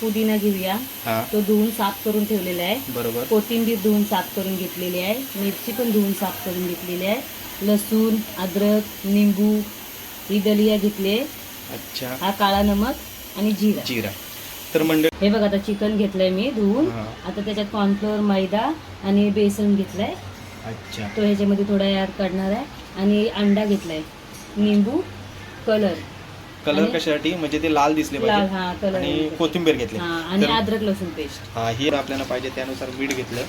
पुदिना घेऊया. हा. तो धुवून साफ करून ठेवलेला आहे. बरोबर. कोथिंबीर धुवून साफ करून घेतलेली आहे. मिरची पण धुवून साफ करून घेतलेली आहे. लसूण अद्रक निंबू ही दलिया घेतली अच्छा. हा काळा नमक आणि जिरा. जिरा. तर मंडळ हे बघ आता चिकन घेतलंय मी धुवून. हा. आता त्याच्यात कॉर्नफ्लोअर मैदा आणि बेसन घेतलंय. अच्छा. तो ह्याच्यामध्ये थोडा ॲड करणार आहे. आणि अंडा घेतलाय. निंबू कलर कलर कशासाठी? म्हणजे ते लाल दिसले लाल पाहिजे आणि कोथिंबीर घेतली. हा आणि तर- अद्रक लसूण पेस्ट. हा हे आपल्याला पाहिजे त्यानुसार मीठ घेतलं.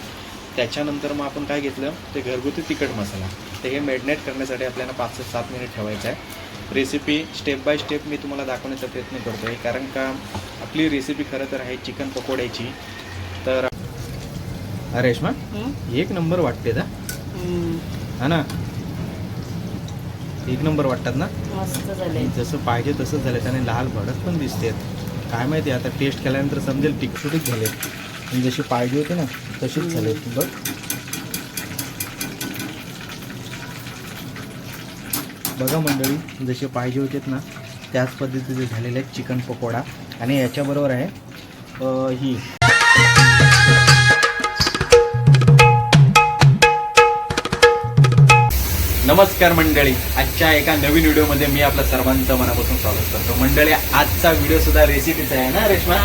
त्याच्यानंतर मग आपण काय घेतलं? ते घरगुती तिखट मसाला. ते हे मॅरिनेट करण्यासाठी आपल्याला पाच ते सात मिनिट ठेवायचं आहे. रेसिपी स्टेप बाय स्टेप मी तुम्हाला दाखवण्याचा प्रयत्न करतो आहे कारण का आपली रेसिपी खरं तर आहे चिकन पकोड्याची. तर हा, रेश्मा? एक नंबर वाटते हं. हा ना? एक नंबर वाटतात ना? मस्त जसं पाहिजे तसंच झालं त्याने लाल भडक पण दिसते काय माहिती आता टेस्ट केल्यानंतर समजेल टिकटुटीच झाले जशी पाहिजे होते ना तशीच झाले बघ. बघा मंडळी जसे पाहिजे होते ना त्याच पद्धतीचे झालेले आहेत चिकन पकोडा. आणि याच्याबरोबर आहे ही. नमस्कार मंडळी. आजच्या एका नवीन व्हिडिओमध्ये मी आपल्या सर्वांचं मनापासून स्वागत करतो. मंडळी आजचा व्हिडिओ सुद्धा रेसिपीचा आहे ना रेश्मा.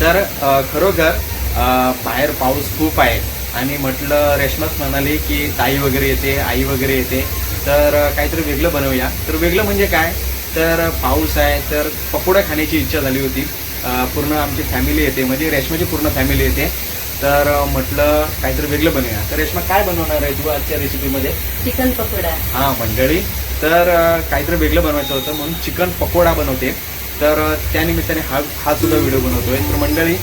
तर अ, खरोखर अ, बाहेर पाऊस खूप आहे. आणि म्हटलं रेश्माच म्हणाली की ताई वगैरे येते आई वगैरे येते. तर अ, काहीतरी वेगळं बनवूया. तर वेगळं म्हणजे काय? तर पाऊस आहे तर पकोडा खाण्याची इच्छा झाली होती. अ, पूर्ण आमची फॅमिली येते. म्हणजे रेश्माची पूर्ण फॅमिली येते. तर म्हटलं काहीतरी वेगळं बनवूया. तर रेश्मा काय बनवणार आहे तू आजच्या रेसिपीमध्ये चिकन पकोडा. हा मंडळी. तर काहीतरी वेगळं बनवायचं होतं म्हणून चिकन पकोडा बनवते. तर त्यानिमित्ताने हा हा सुद्धा व्हिडिओ बनवतोय. तर मंडळी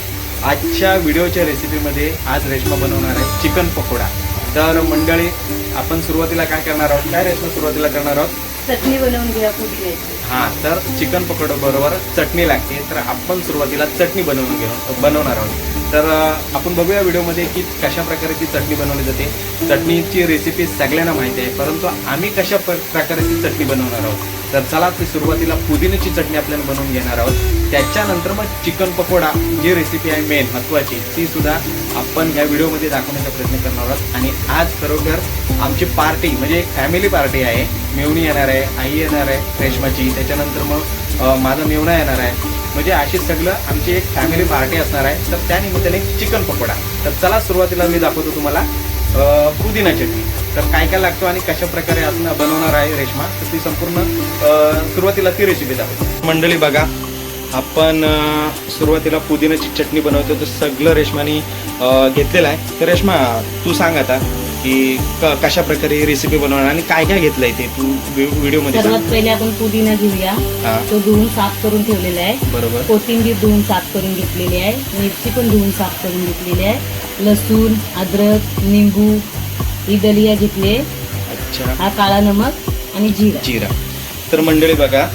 आजच्या व्हिडिओच्या रेसिपीमध्ये आज रेश्मा बनवणार आहे चिकन पकोडा. तर मंडळी आपण सुरुवातीला काय करणार आहोत? काय रेश्मा सुरुवातीला करणार आहोत? चटणी बनवून घ्या पुदिन्याची हां तर चिकन पकोडा बरोबर चटणी लागते. तर आपण सुरुवातीला चटणी बनवून घेऊ बनवणार आहोत. तर आपण बघूया व्हिडिओमध्ये की कशा प्रकारे ती चटणी बनवली जाते. चटणीची रेसिपी सगळ्यांना माहिती आहे परंतु आम्ही कशा प- प्रकारे ती चटणी बनवणार आहोत. तर चला ती सुरुवातीला पुदिन्याची चटणी आपल्याला बनवून घेणार आहोत. त्याच्यानंतर मग चिकन पकोडा जी रेसिपी आहे मेन महत्त्वाची ती सुद्धा आपण या व्हिडिओमध्ये दाखवण्याचा प्रयत्न करणार आहोत. आणि आज खरोखर आमची पार्टी म्हणजे एक फॅमिली पार्टी आहे. मेवणी येणार आहे आई येणार आहे रेशमाची. त्याच्यानंतर मग माझा मेवणा येणार आहे. म्हणजे अशी सगळं आमची एक फॅमिली पार्टी असणार आहे. तर त्या निमित्ताने चिकन पकोडा. तर चला सुरुवातीला मी दाखवतो तुम्हाला पुदिना चटणी. तर काय काय लागतो आणि कशा प्रकारे आपण बनवणार आहे रेशमा? तर ती संपूर्ण सुरुवातीला ती रेसिपी दाखवतो. मंडळी बघा आपण सुरुवातीला पुदिन्याची चटणी बनवतो तर सगळं रेशमानी घेतलेलं आहे. तर रेशमा तू सांग आता की क- कशा प्रकारे रेसिपी बनवणार आणि काय काय घेतलंय ते तू व्हिडिओमध्ये सर्वात पहिले आपण पुदिना घेऊया. हा. तो धुवून साफ करून ठेवलेला आहे. बरोबर. कोथिंबीर धुवून साफ करून घेतलेली आहे. मिरची पण धुवून साफ करून घेतलेली आहे. लसूण अद्रक निंबू ही दलिया घेतली. अच्छा. हा काळा नमक आणि जिरा. जिरा. तर मंडळी बघा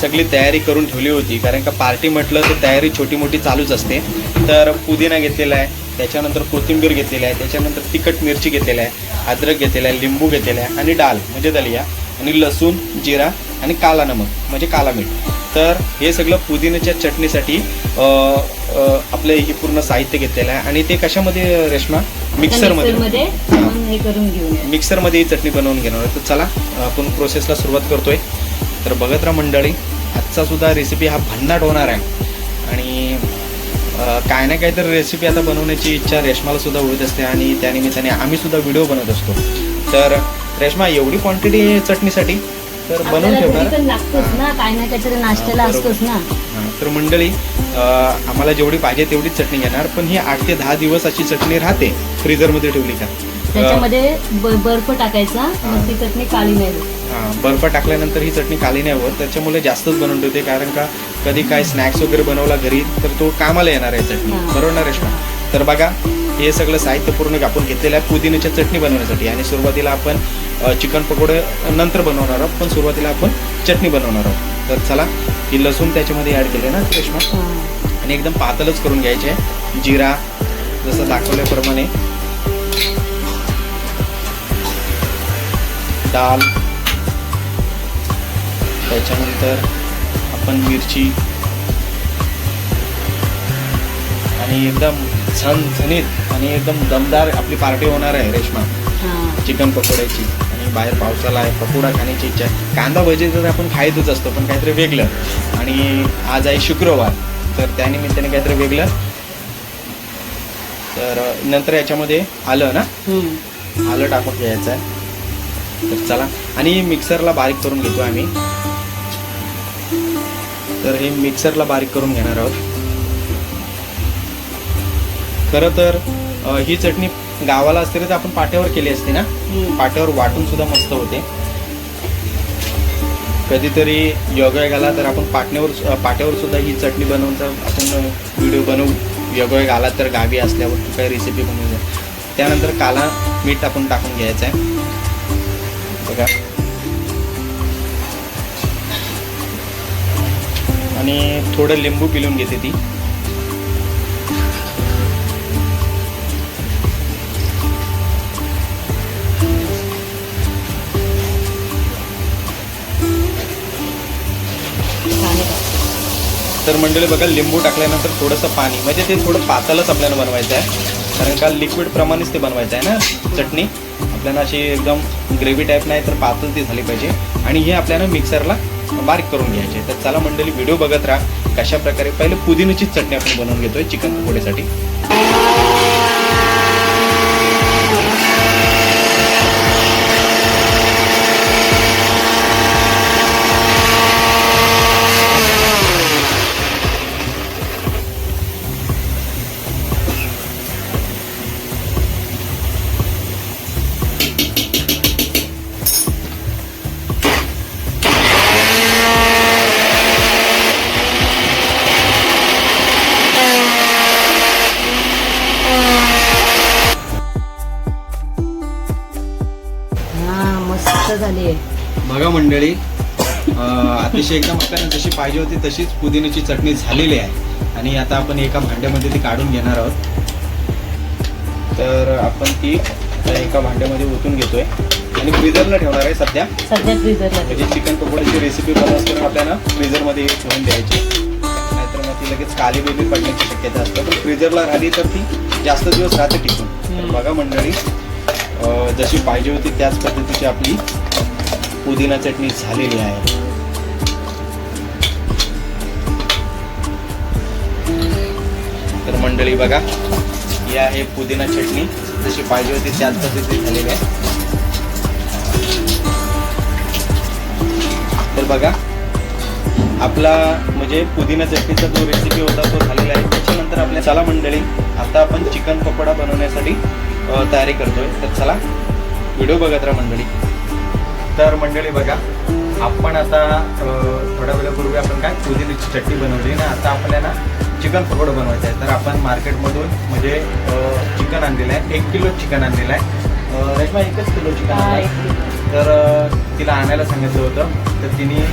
सगळी तयारी करून ठेवली होती. कारण का पार्टी म्हटलं तर तयारी छोटी मोठी चालूच असते. तर पुदिना घेतलेला आहे. त्याच्यानंतर कोथिंबीर घेतलेली आहे. त्याच्यानंतर तिखट मिरची घेतलेली आहे. अद्रक घेतलेला आहे. लिंबू घेतलेला आहे. आणि डाल म्हणजे दलिया. आणि लसूण जिरा आणि काला नमक म्हणजे काला मीठ. तर हे सगळं पुदिन्याच्या चटणीसाठी आपलं हे पूर्ण साहित्य घेतलेलं आहे. आणि ते कशामध्ये रेश्मा? मिक्सरमध्ये. मिक्सरमध्ये हे ही चटणी बनवून घेणार आहे. तर चला आपण प्रोसेसला सुरुवात करतोय. तर बघत राहा मंडळी आजचा सुद्धा रेसिपी हा भन्नाट होणार आहे. आणि काय ना काय तर रेसिपी आता बनवण्याची इच्छा रेशमाला सुद्धा होत असते आणि त्यानिमित्ताने आम्ही सुद्धा व्हिडिओ बनवत असतो. तर रेशमा एवढी क्वांटिटी चटणीसाठी तर बनवून ठेवणार. तर मंडळी आम्हाला जेवढी पाहिजे तेवढीच चटणी घेणार पण ही आठ ते दहा दिवस अशी चटणी राहते फ्रीजरमध्ये ठेवली का? त्याच्यामध्ये बर्फ टाकायचा ती चटणी काळी नाही बर्फ टाकल्यानंतर ही चटणी काली नाही होत. त्याच्यामुळे जास्तच बनवून ठेवते. कारण का कधी काय स्नॅक्स वगैरे बनवला घरी तर तो कामाला येणार आहे चटणी. बरोबर ना रेश्मा? तर बघा हे सगळं साहित्य पूर्ण आपण घेतलेलं आहे पुदिन्याच्या चटणी बनवण्यासाठी. आणि सुरुवातीला आपण चिकन पकोडे नंतर बनवणार आहोत. पण सुरुवातीला आपण चटणी बनवणार आहोत. तर चला ही लसूण त्याच्यामध्ये ॲड केले ना रेश्मा. आणि एकदम पातळच करून घ्यायचे. जिरा जसं दाखवल्याप्रमाणे. डाल त्याच्यानंतर आपण मिरची. आणि एकदम झणझणीत आणि एकदम दमदार आपली पार्टी होणार आहे रेशमा. चिकन पकोड्याची. आणि बाहेर पावसाला आहे पकोडा खाण्याची इच्छा आहे. कांदा भजी तर आपण खायचंच असतो पण काहीतरी वेगळं. आणि आज आहे शुक्रवार तर त्यानिमित्ताने काहीतरी वेगळं. तर नंतर याच्यामध्ये आलं ना. आलं टाकून घ्यायचं आहे. तर चला. आणि मिक्सरला बारीक करून घेतो आम्ही. तर हे मिक्सरला बारीक करून घेणार आहोत. खरं तर ही चटणी गावाला असते तर आपण पाट्यावर केली असते ना. पाट्यावर वाटून सुद्धा मस्त होते. कधीतरी योगायोग आला तर आपण पाटण्यावर पाट्यावर सुद्धा ही चटणी बनवूनचा आपण व्हिडिओ बनवू. योगायोग आला तर गावी असल्यावर तू काही रेसिपी बनवू त्यानंतर काला मीठ आपण टाकून घ्यायचं आहे बघा. आणि थोडं लिंबू पिलून घेते ती. तर मंडळी बघा लिंबू टाकल्यानंतर थोडंसं पाणी म्हणजे ते थोडं पातळच आपल्याला बनवायचं आहे. कारण का लिक्विड प्रमाणेच ते बनवायचं आहे ना चटणी. आपल्याला अशी एकदम ग्रेव्ही टाईप नाही तर पातळ ती झाली पाहिजे. आणि हे आपल्याला मिक्सरला बारीक करून घ्यायचे. तर चला मंडळी व्हिडिओ बघत राहा कशा प्रकारे पहिले पुदिन्याची चटणी आपण बनवून घेतोय चिकन पकोडीसाठी अतिशय एकदम आपल्याला जशी पाहिजे होती तशीच पुदिन्याची चटणी झालेली आहे. आणि आता आपण एका भांड्यामध्ये ती काढून घेणार आहोत. तर आपण ती एका भांड्यामध्ये ओतून घेतोय. आणि फ्रीजरला ठेवणार आहे सध्या. सध्या फ्रीजरला म्हणजे चिकन पकोड्याची रेसिपी बनवत करून आपल्याला फ्रीजरमध्ये ठेवून द्यायची. नाहीतर मग ती लगेच काली बेबी पडण्याची शक्यता असते. पण फ्रीजरला राहिली तर ती जास्त दिवस राहते टिकून. बघा मंडळी जशी पाहिजे होती त्याच पद्धतीची आपली पुदिना चटणी झालेली आहे. मंडळी बघा. ही आहे पुदिना चटणी. जशी पाहिजे होती त्याच पद्धतीची झालेली आहे. तर बघा आपला म्हणजे पुदिना चटणीचा जो रेसिपी होता तो झालेला आहे. त्याच्यानंतर आपल्या चला मंडळी आता आपण चिकन पकोडा बनवण्यासाठी तयारी करतोय. तर चला व्हिडिओ बघत राहा मंडळी. तर मंडळी बघा आपण आता थोड्या वेळापूर्वी आपण काय पुदिन्याची चटणी बनवली ना आता आपल्याला चिकन पकोडा बनवायचं आहे. तर आपण मार्केटमधून म्हणजे चिकन आणलेलं आहे. एक किलो चिकन आणलेलं आहे. रेश्मा एकच किलो चिकन आणलं आहे. तर तिला आणायला सांगितलं होतं. तर तिने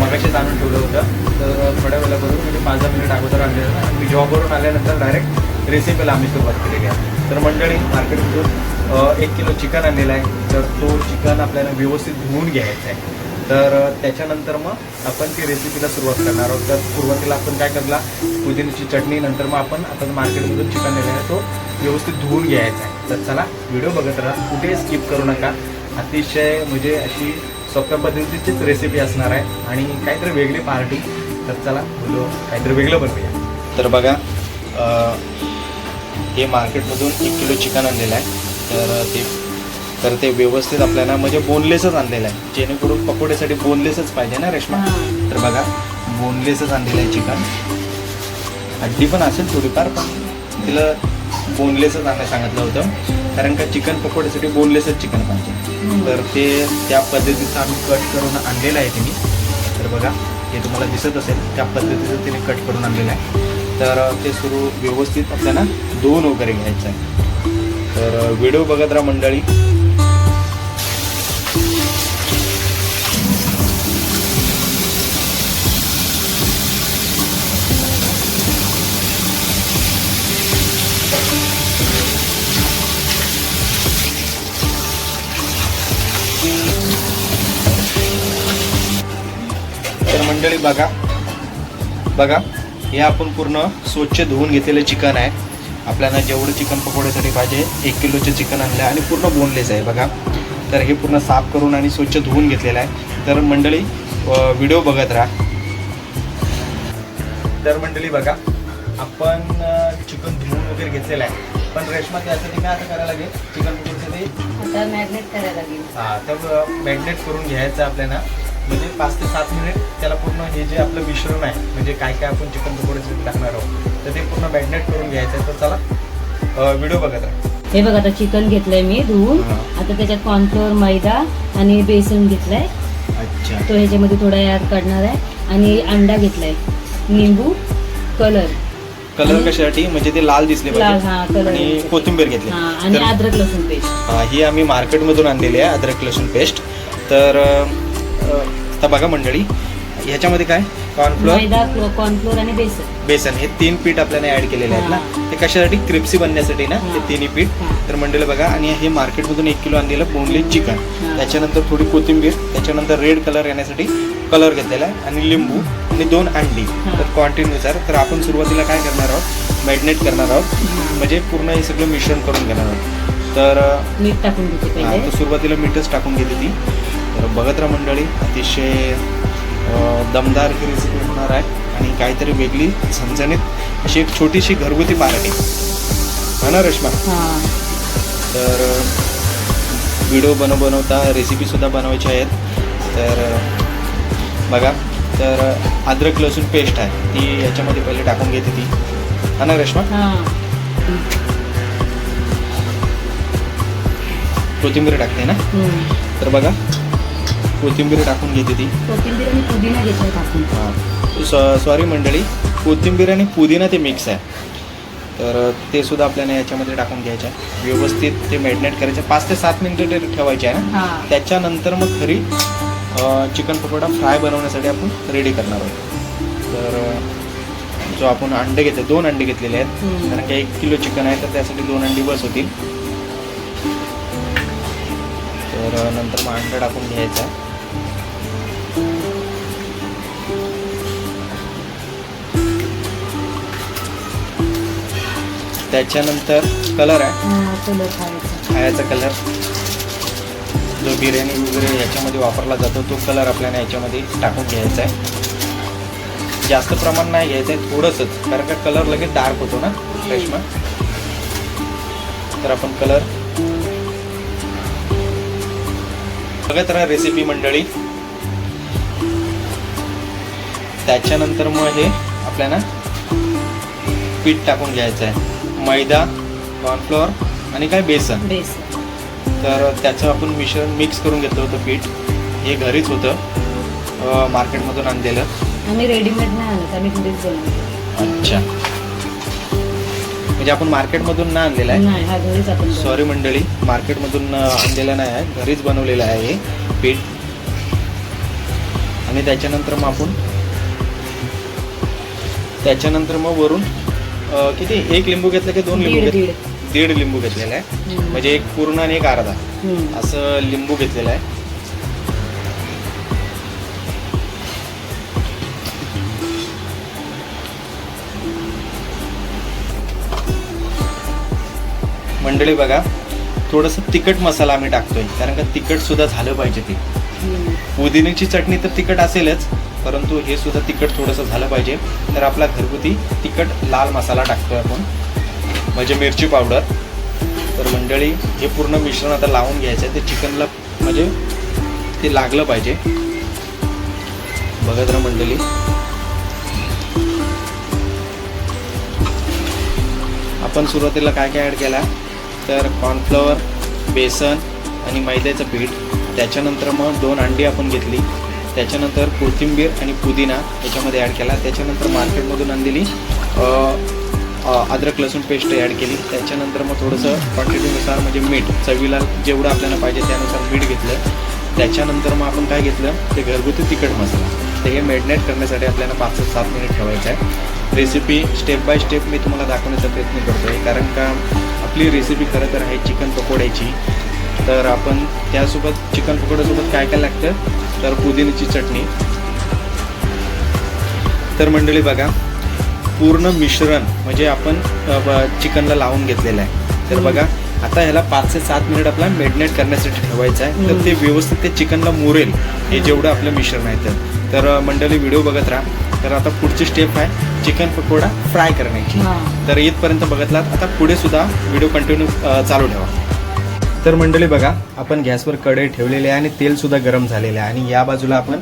मगाशीच आणून ठेवलं होतं. तर थोड्या वेळापूर्वी म्हणजे पाच दहा मिनिट अगोदर आणलेलं आणि मी जॉबवरून आल्यानंतर डायरेक्ट रेसिपीला आम्ही सुरुवात केलेली आहे. तर मंडळी मार्केटमधून एक किलो चिकन आणलेलं आहे. तर तो चिकन आपल्याला व्यवस्थित धुवून घ्यायचा आहे. तर त्याच्यानंतर मग आपण ती रेसिपीला सुरुवात करणार आहोत. तर सुरुवातीला आपण काय करला पुदिन्याची चटणी नंतर मग आपण आता मार्केटमधून चिकन नेलेला आहे तो व्यवस्थित धुवून घ्यायचा आहे. तर चला व्हिडिओ बघत राहा. कुठे स्किप करू नका. अतिशय म्हणजे अशी सोप्या पद्धतीचीच रेसिपी असणार आहे. आणि काहीतरी वेगळी पार्टी तर चला बोलो काहीतरी वेगळं बनवूया. तर बघा हे मार्केटमधून एक किलो चिकन आणलेलं आहे. तर ते तर ते व्यवस्थित आपल्याला म्हणजे बोनलेसच आणलेलं आहे. जेणेकरून पकोड्यासाठी बोनलेसच पाहिजे ना रेशमा. तर बघा बोनलेसच आणलेलं आहे चिकन. हड्डी पण असेल थोडीफार पण तिला बोनलेसच आणायला सांगितलं होतं. कारण का चिकन पकोड्यासाठी बोनलेसच चिकन पाहिजे. तर ते त्या पद्धतीचं आम्ही कट करून आणलेलं आहे तिने. तर बघा हे तुम्हाला दिसत असेल त्या पद्धतीचं तिने कट करून आणलेलं आहे. तर ते सुरू व्यवस्थित आपल्याला दोन वगैरे घ्यायचं आहे. तर व्हिडिओ बघत राहा मंडळी. मंडळी बघा. बघा हे आपण पूर्ण स्वच्छ धुवून घेतलेलं चिकन आहे. आपल्याला जेवढं चिकन पकोड्यासाठी पाहिजे एक किलोचे चिकन आणलं आणि पूर्ण बोनलेस आहे बघा. तर हे पूर्ण साफ करून आणि स्वच्छ धुवून घेतलेलं आहे. तर मंडळी व्हिडिओ बघत राहा. तर मंडळी बघा आपण चिकन धुवून वगैरे घेतलेलं आहे. पण रेशमा त्यासाठी काय आता करायला लागेल? चिकन पकोडीसाठी आता मॅरिनेट करायला लागेल. हा तर मॅग्नेट करून घ्यायचं आपल्याला. म्हणजे पाच ते सात मिनिट हे जे आपलं मिश्रण आहे म्हणजे काय काय आपण चिकन पकोडीसाठी टाकणार आहोत तर ते पूर्ण मॅग्नेट करून घ्यायचं आहे. तर चला व्हिडिओ बघत राहा. हे बघ आता चिकन घेतलंय मी धुवून. आता त्याच्यात कॉर्नफ्लोअर मैदा आणि बेसन घेतलाय. तो ह्याच्यामध्ये थोडा ऍड करणार आहे. आणि अंडा घेतलाय. निंबू कलर कलर कशासाठी? म्हणजे ते लाल दिसले आणि कोथिंबीर घेतली. आणि अद्रक लसूण पेस्ट. हा, ही आम्ही मार्केटमधून आणलेली आहे अद्रक लसूण पेस्ट. तर आता बघा मंडळी ह्याच्यामध्ये काय? कॉर्नफ्लोअर मैदा कॉर्नफ्लोअर आणि बेसन. बेसन. हे तीन पीठ आपल्याला ऍड केलेले आहेत ना? ते कशासाठी? क्रिप्सी बनण्यासाठी ना? हा. ते तिन्ही पीठ. तर मंडळी बघा आणि हे मार्केटमधून एक किलो आणलेलं बोनलेस चिकन. त्याच्यानंतर थोडी कोथिंबीर त्याच्यानंतर रेड कलर येण्यासाठी कलर घेतलेला आहे आणि लिंबू आणि दोन अंडी. तर क्वांटिटीनुसार तर आपण सुरुवातीला काय करणार आहोत? मॅरिनेट करणार आहोत. म्हणजे पूर्ण हे सगळं मिश्रण करून घेणार आहोत. तर मीठ टाकून घेते सुरुवातीला मीठच टाकून घेते ती. तर बघत राहा मंडळी अतिशय दमदार ही रेसिपी होणार आहे आणि काहीतरी वेगळी झणझणीत अशी एक छोटीशी घरगुती पार्टी. हा ना रेश्मा? हा. तर व्हिडिओ बनव बनवता रेसिपीसुद्धा बनवायची आहेत. तर बघा तर अद्रक लसूण पेस्ट आहे. ती याच्यामध्ये पहिले टाकून घेते ती. हा ना रेश्मा? कोथिंबीर टाकते ना. तर बघा कोथिंबीर टाकून घेते ती. कोथिंबीर आणि पुदिना टाकून. हां. सॉरी मंडळी कोथिंबीर आणि पुदिना ते मिक्स आहे. तर ते सुद्धा आपल्याला याच्यामध्ये टाकून घ्यायचं आहे. व्यवस्थित ते मॅरिनेट करायचं. पाच ते सात मिनिटं ते ठेवायचे आहे ना? त्याच्यानंतर मग खरी चिकन पकोडा फ्राय बनवण्यासाठी आपण रेडी करणार आहोत. तर जो आपण अंडे घेतले दोन अंडे घेतलेले आहेत. कारण की एक किलो चिकन आहे तर त्यासाठी दोन अंडी बस होतील. तर नंतर मग अंडा टाकून घ्यायचा त्याच्यानंतर कलर आहे. हा खायचा कलर. जो बिर्याणी वगैरे याच्यामध्ये वापरला जातो तो कलर आपल्याला याच्यामध्ये टाकून घ्यायचा आहे. जास्त प्रमाण नाही घ्यायचं आहे थोडंसंच कारण का कलर लगेच डार्क होतो ना रेशमा तर आपण कलर बघत राहा रेसिपी मंडळी. त्याच्यानंतर मग हे आपल्याला पीठ टाकून घ्यायचं आहे. मैदा कॉर्नफ्लोअर आणि काय बेसन. बेसन. तर त्याचं आपण मिश्रण मिक्स करून घेतलं होतं पीठ. हे घरीच होतं. मार्केटमधून आणलेलं. आम्ही रेडीमेड नाही आणत आम्ही घरीच बनवतो. अच्छा. म्हणजे आपण मार्केटमधून ना आणलेलं आहे? नाही. सॉरी मंडळी मार्केटमधून आणलेलं नाही आहे. घरीच बनवलेलं आहे हे पीठ. आणि त्याच्यानंतर मग आपण त्याच्यानंतर मग वरून अं, किती? एक लिंबू घेतलं की दोन लिंबू दीड. घेतले दीड लिंबू घेतलेला आहे. हम्म. म्हणजे एक पूर्ण आणि एक अर्धा. हम्म. असं लिंबू घेतलेलं आहे. मंडळी बघा थोडंसं तिखट मसाला आम्ही टाकतोय. कारण का तिखट सुद्धा झालं पाहिजे ते. हम्म. पुदिन्याची चटणी तर तिखट असेलच. परंतु हे सुद्धा तिखट थोडंसं झालं पाहिजे. तर आपला घरगुती तिखट लाल मसाला टाकतोय आपण. म्हणजे मिरची पावडर. तर मंडळी हे पूर्ण मिश्रण आता लावून घ्यायचं आहे. ते चिकनला म्हणजे ते लागलं पाहिजे. बघत राहा मंडळी. आपण सुरुवातीला काय काय ॲड केला? तर कॉर्नफ्लॉवर बेसन आणि मैद्याचं पीठ. त्याच्यानंतर मग दोन अंडी आपण घेतली. त्याच्यानंतर कोथिंबीर आणि पुदिना याच्यामध्ये ॲड केला. त्याच्यानंतर मार्केटमधून आणलेली अद्रक लसूण पेस्ट ॲड केली. त्याच्यानंतर मग थोडंसं क्वांटिटीनुसार म्हणजे मीठ चवीला जेवढं आपल्याला पाहिजे त्यानुसार मीठ घेतलं. त्याच्यानंतर मग आपण काय घेतलं? ते घरगुती तिखट मसाला. ते हे मॅरिनेट करण्यासाठी आपल्याला पाच ते सात मिनिट ठेवायचं आहे. रेसिपी स्टेप बाय स्टेप मी तुम्हाला दाखवण्याचा प्रयत्न करतो आहे कारण का आपली रेसिपी खरं तर आहे चिकन पकोड्याची. तर आपण त्यासोबत चिकन पकोड्यासोबत काय काय लागतं? तर पुदिन्याची चटणी. तर मंडळी बघा पूर्ण मिश्रण म्हणजे आपण चिकनला लावून घेतलेलं आहे. तर. बघा आता ह्याला पाच ते सात मिनिट आपल्याला मेडिनेट करण्यासाठी ठेवायचं आहे. तर. ते व्यवस्थित ते चिकनला मुरेल हे जेवढं आपलं मिश्रण आहे तर तर मंडळी व्हिडिओ बघत राहा. तर आता पुढची स्टेप आहे चिकन पकोडा फ्राय करण्याची. तर इथपर्यंत बघितलात आता पुढे सुद्धा व्हिडिओ कंटिन्यू चालू ठेवा. तर मंडळी बघा आपण गॅसवर कढई ठेवलेली आहे आणि तेल सुद्धा गरम झालेलं आहे. आणि या बाजूला आपण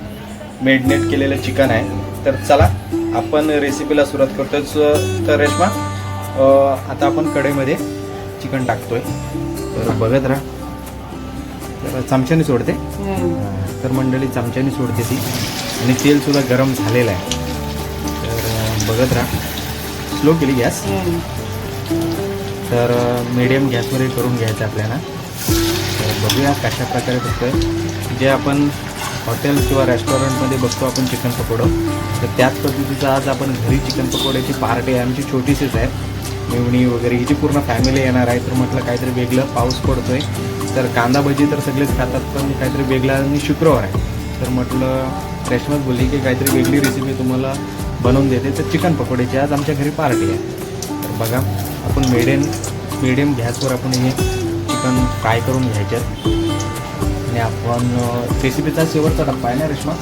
मेडनेट केलेलं चिकन आहे. तर चला आपण रेसिपीला सुरुवात करतोय. स- तर रेश्मा आता आपण कढईमध्ये चिकन टाकतोय. तर बघत राहा. तर चमच्याने सोडते. तर मंडळी चमच्याने सोडते ती. आणि तेल सुद्धा गरम झालेलं आहे. तर बघत राहा. स्लो केली गॅस. तर मीडियम गॅसवर हे करून घ्यायचं आपल्याला. बघूया कशा प्रकारे बघतोय जे आपण हॉटेल किंवा रेस्टॉरंटमध्ये बघतो आपण चिकन पकोडं तर त्याच पद्धतीचं आज आपण घरी चिकन पकोड्याची पार्टी आहे. आमची छोटीशीच आहे. मिवणी वगैरे हिची पूर्ण फॅमिली येणार आहे. तर म्हटलं काहीतरी वेगळं पाऊस पडतो आहे तर कांदा भजी तर सगळेच खातात पण काहीतरी वेगळा आणि शुक्रवार आहे. तर म्हटलं रेशमाच बोलली की काहीतरी वेगळी रेसिपी तुम्हाला बनवून देते. तर चिकन पकोड्याची आज आमच्या घरी पार्टी आहे. तर बघा आपण मिडियम मिडियम गॅसवर आपण हे चिकन फ्राय करून घ्यायच्यात? आणि आपण रेसिपीचा शेवटचा टप्पा आहे ना रेश्मा?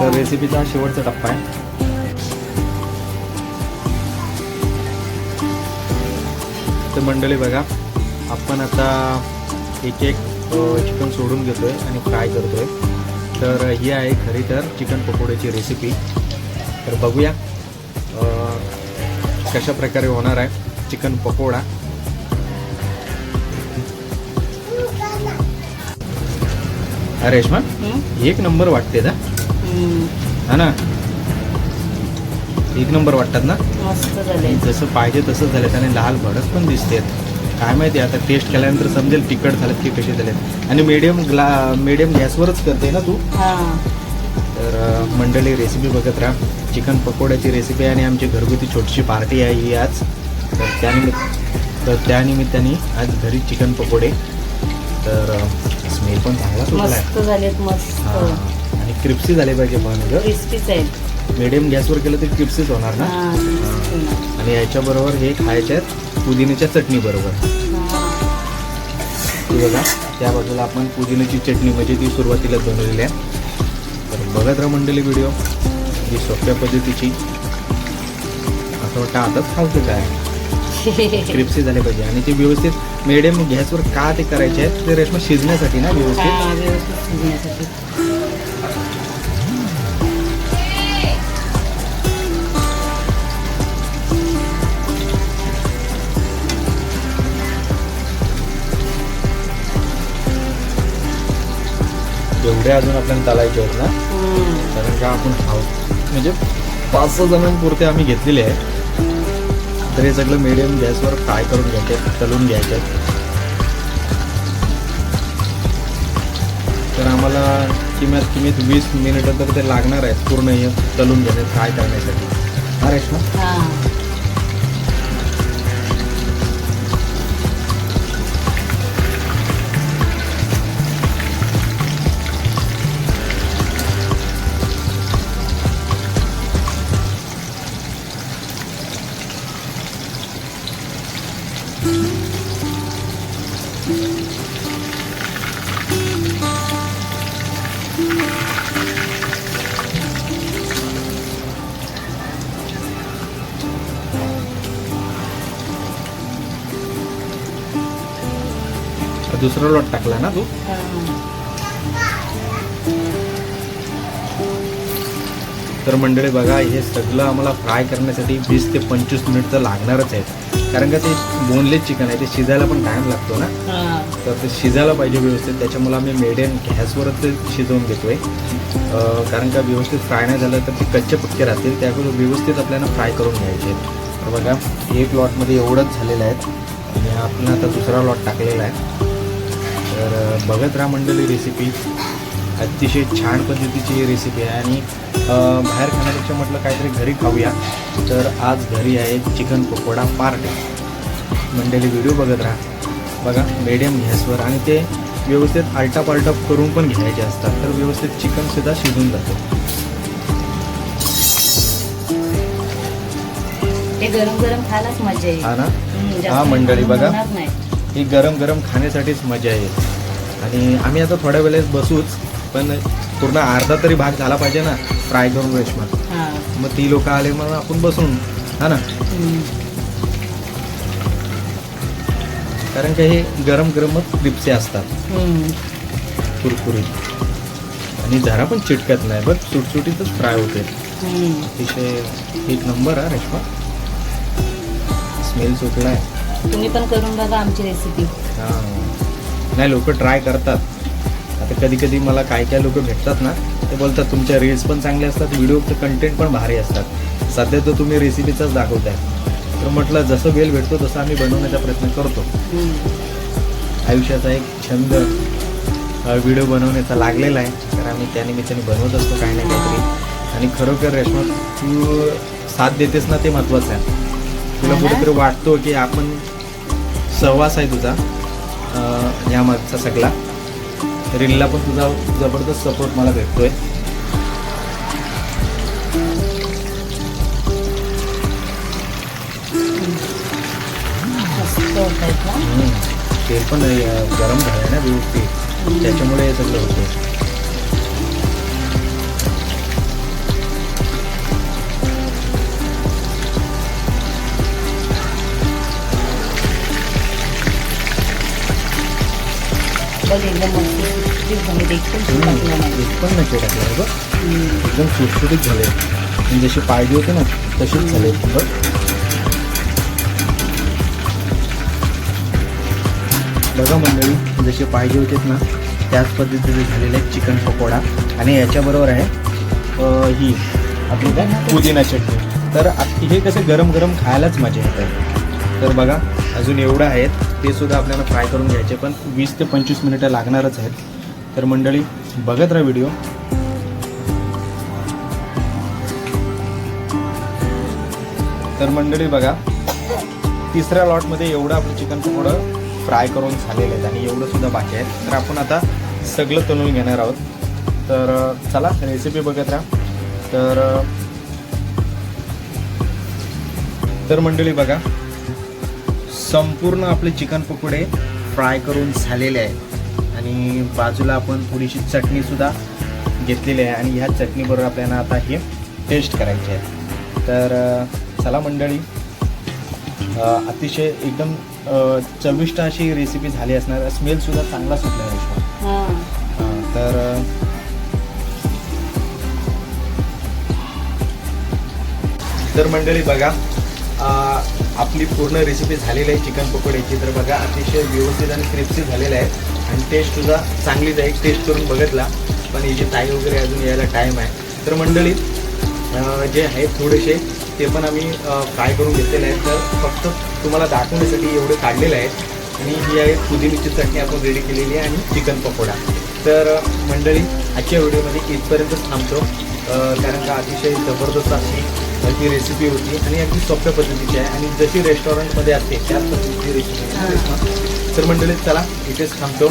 तर रेसिपीचा हा शेवटचा टप्पा आहे. तर मंडळी बघा आपण आता एक एक चिकन सोडून घेतोय आणि फ्राय करतोय. तर ही आहे खरी तर चिकन पकोड्याची रेसिपी तर बघूया कशा प्रकारे होणार आहे चिकन पकोडा. अरे रेश्मा. एक नंबर वाटते ना. हा ना? एक नंबर वाटतात ना? झाले. जसं पाहिजे तसंच झालेत आणि लाल भडक पण दिसतेत. काय माहिती आता टेस्ट केल्यानंतर समजेल तिखट झालेत की कसे झालेत. आणि मीडियम ग्ला मीडियम गॅसवरच करते ना तू? तर मंडळी रेसिपी बघत राहा. चिकन पकोड्याची रेसिपी आहे आणि आमची घरगुती छोटीशी पार्टी आहे ही आज. तर त्यानिमित्त तर त्यानिमित्ताने आज घरी चिकन पकोडे तर स्मेल पण चांगला सुटला आहे मस्त झालेत मस्त. आणि क्रिप्सी झाले पाहिजे पण क्रिस्पीच आहेत. मीडियम गॅसवर केलं तर क्रिप्सीच होणार ना? हा crispy होणार. आणि याच्याबरोबर हे खायचे आहेत पुदिन्याच्या चटणी बरोबर. हा. ती बघा त्या बाजूला आपण पुदिन्याची चटणी म्हणजे ती सुरुवातीला बनवलेली आहे. तर बघत राहा मंडळी व्हिडिओ. ही सोप्या पद्धतीची. असं वाटतं आताच खावते काय? क्रिप्सी झाले पाहिजे. आणि ते व्यवस्थित मिडियम गॅसवर का ते करायचे आहेत ते रेशमा शिजण्यासाठी ना व्यवस्थित? हा, व्यवस्थित शिजण्यासाठी. एवढे अजून आपल्याला चालायचे आहेत ना? हम्म. कारण का आपण खाऊ म्हणजे पाच सहा जणांपुरते आम्ही घेतलेले आहे तर हे सगळं मिडियम गॅसवर फ्राय करून घ्यायचे आहेत, तळून घ्यायचे. तर आम्हाला किमान किमीत वीस मिनिटं तर ते लागणार आहेत पूर्ण हे तळून घ्यायचे फ्राय करण्यासाठी. हा रेश्मा? दुसरा लॉट टाकला ना तू. तर मंडळी बघा हे सगळं आम्हाला फ्राय करण्यासाठी वीस ते पंचवीस मिनिट तर लागणारच आहेत. कारण का ते बोनलेस चिकन आहे ते शिजायला पण टाईम लागतो ना. तर ते शिजायला पाहिजे व्यवस्थित. त्याच्यामुळे आम्ही मिडियम गॅसवरच ते शिजवून घेतोय. कारण का व्यवस्थित फ्राय नाही झालं तर ते कच्चे पक्के राहतील. त्याकडून व्यवस्थित आपल्याला फ्राय करून घ्यायचे. तर बघा एक लॉटमध्ये एवढंच झालेलं आहे. आणि आपण आता दुसरा लॉट टाकलेला आहे. तर बघत राहा मंडळी रेसिपी अतिशय छान पद्धतीची ही रेसिपी आहे आणि बाहेर खाण्यापेक्षा म्हटलं काहीतरी घरी खाऊया. तर आज घरी आहे चिकन पकोडा पार्टी. मंडळी व्हिडिओ बघत राहा. बघा मीडियम गॅसवर आणि ते व्यवस्थित आलटा पालटा करून पण घ्यायचे असतात. तर व्यवस्थित चिकनसुद्धा शिजून जातं. गरम गरम खायलाच मजा येईल. हा ना? हा, मंडळी बघा. ही गरम गरम खाण्यासाठीच मजा येईल. आणि आम्ही आता थोड्या वेळेस बसूच पण पूर्ण अर्धा तरी भाग झाला पाहिजे ना फ्राय करून रेशमा मग ती लोक आले मग आपण बसून हा ना. कारण का हे गरम गरमच क्रिप्से असतात. हम्म. कुरकुरीत. आणि जरा पण चिटकत नाही बघ सुटसुटीतच फ्राय होते. अतिशय एक नंबर हा रेशमा. स्मेल सुटलाय. तुम्ही पण करून बघा आमची रेसिपी हा. नाही लोक ट्राय करतात. आता कधी कधी मला काय काय लोक भेटतात ना ते बोलतात तुमच्या रील्स पण चांगले असतात व्हिडिओचं कंटेंट पण भारी असतात. सध्या तर तुम्ही रेसिपीचाच दाखवताय. तर म्हटलं जसं वेळ भेटतो तसं आम्ही बनवण्याचा प्रयत्न करतो. आयुष्याचा एक छंद व्हिडिओ बनवण्याचा लागलेला आहे. तर आम्ही त्यानिमित्ताने बनवत असतो काही ना काहीतरी. आणि खरोखर रेशमा तू साथ देतेस ना ते महत्त्वाचं आहे. तुला हा? कुठेतरी वाटतो की आपण सहवास आहे तुझा. अं, या मागचा सगळा. रीलला पण तुझा जबरदस्त सपोर्ट मला भेटतोय. तेल पण गरम झालं ना व्यवस्थित. त्याच्यामुळे हे सगळं होतं बघ एकदम मस्त सुटसुटीत झाले एकदम नाही पण नाही टाकलं बघ एकदम सुटसुटीत झाले आणि जसे पाहिजे होते ना तसेच झाले बघ बघा मंडळी जसे पाहिजे होते ना त्याच पद्धतीचे झालेले आहेत चिकन पकोडा आणि याच्याबरोबर आहे ही आपली काय पुदिना चटणी तर हे कसं गरम गरम खायलाच मजा येते तर बघा अजून एवढं आहेत. ते सुद्धा आपल्याला फ्राय करून घ्यायचे पण वीस ते पंचवीस मिनिटं लागणारच आहेत. तर मंडळी बघत राहा व्हिडिओ तर मंडळी बघा तिसऱ्या लॉटमध्ये एवढं आपलं चिकन पकोडं फ्राय करून झालेलं आहेत आणि एवढं सुद्धा बाकी आहे. तर आपण आता सगळं तळून घेणार आहोत. तर चला रेसिपी बघत राहा. तर तर मंडळी बघा संपूर्ण आपले चिकन पकोडे फ्राय करून झालेले आहेत आणि बाजूला आपण थोडीशी चटणी सुद्धा घेतलेली आहे. आणि ह्या चटणीबरोबर आपल्याला आता हे टेस्ट करायचे आहे. तर चला मंडळी अतिशय एकदम चविष्ट अशी रेसिपी झाली असणार. स्मेलसुद्धा चांगला सुटला आहे. हा. तर तर मंडळी बघा आपली पूर्ण रेसिपी झालेली आहे चिकन पकोड्याची तर बघा अतिशय व्यवस्थित आणि क्रिप्सी झालेलं आहे. आणि टेस्ट सुद्धा चांगलीच आहे. टेस्ट करून बघितला. पण याची ताई वगैरे अजून यायला टाईम आहे. तर मंडळी जे आहेत थोडेसे ते पण आम्ही फ्राय करून घेतलेले आहेत. तर फक्त तुम्हाला दाखवण्यासाठी एवढे काढलेले आहेत. आणि ही आहे पुदिनीची चटणी आपण रेडी केलेली आहे आणि चिकन पकोडा. तर मंडळी आजच्या व्हिडिओमध्ये इथपर्यंतच थांबतो. कारण का अतिशय जबरदस्त अशी ही रेसिपी होती आणि अगदी सोप्या पद्धतीची आहे. आणि जशी रेस्टॉरंटमध्ये असते त्याच पद्धतीची रेसिपी तर मंडळी चला इथेच थांबतो.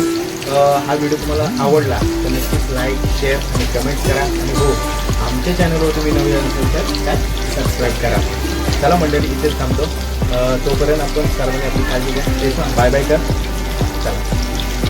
हा व्हिडिओ तुम्हाला आवडला तर नक्कीच लाईक शेअर आणि कमेंट करा. आणि हो आमच्या चॅनलवर तुम्ही नवीन असेल तर काय सबस्क्राईब करा. चला मंडळी इथेच थांबतो. तोपर्यंत आपण सर्वांनी आपली काळजी घ्या. बाय बाय कर. चला.